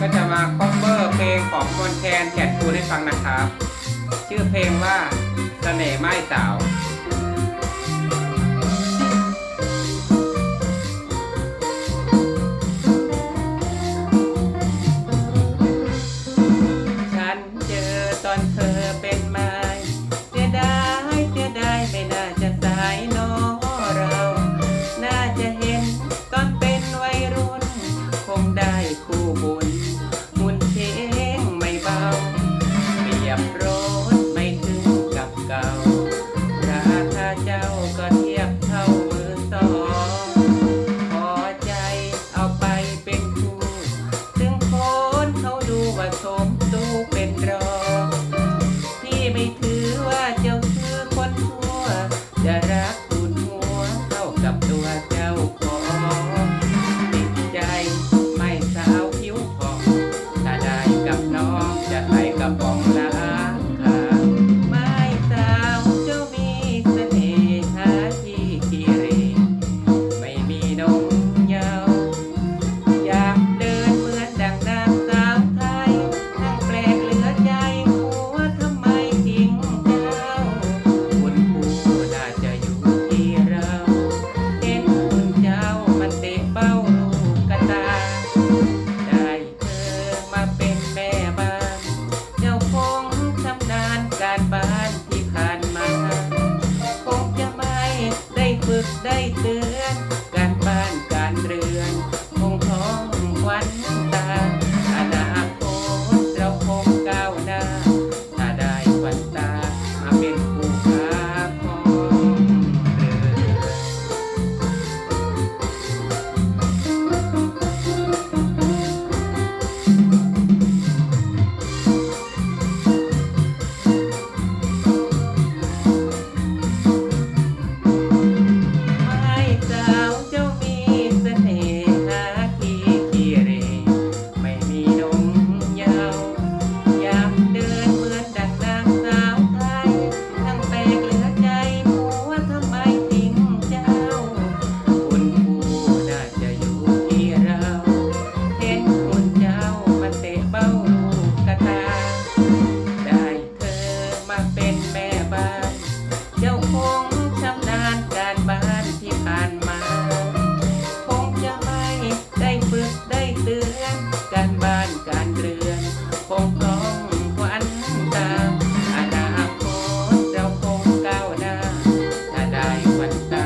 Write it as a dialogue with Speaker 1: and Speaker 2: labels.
Speaker 1: ก็จะมาคอฟเมอร์เพลงของมนแคนแก่นคูให้ฟังนะครับ ชื่อเพลงว่าเสน่ห์ไม้สาว เจ้าก็เทียบเท่ามือสองพอใจเอาไปเป็นคู่ถึงคนเขาดูว่าสมตูเป็นรองพี่ไม่ถือว่าเจ้าคือคนชั่ว จะรักตุนหัวเท่ากับตัวเจ้าของติดใจไม่สาวผิวของถ้าได้กับน้องจะใส่กระป๋องละ What's